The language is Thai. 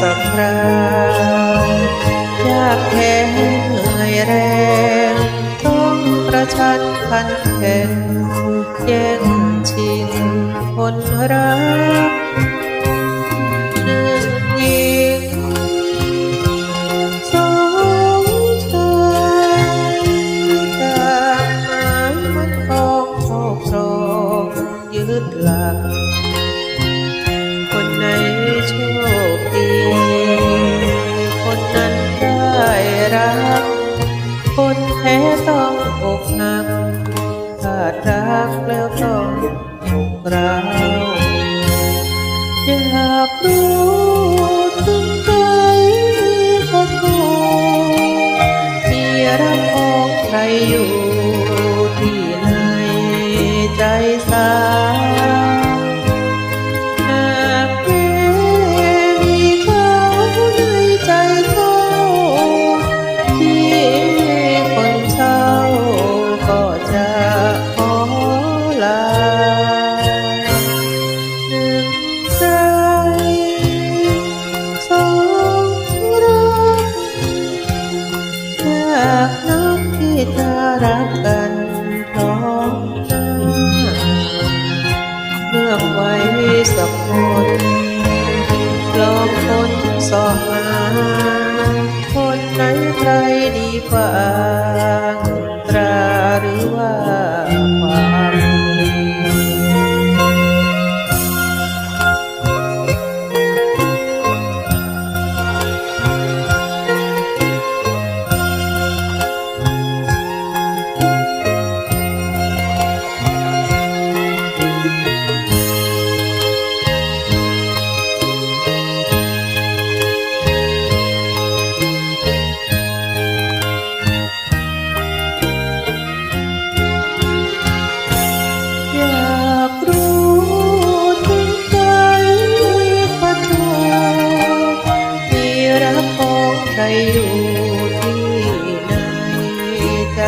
สักคราวอยากแค่เหนื่อยแรง ต้องประชันขันแข่งแย่งชิงคนรักหนึ่งหญิงสองชายต่างหมายมันครองครอบครยึดหลัก ดีคนนั้นได้รัก คนแท้ต้องอกหักขาดรักแล้วต้องอกร้าวอยากรู้ากนักที่จะรักกันพร้อมหน้าเลือกไว้สักคนลองคนสองหาคนไหนใครดีกว่าตรา ใจ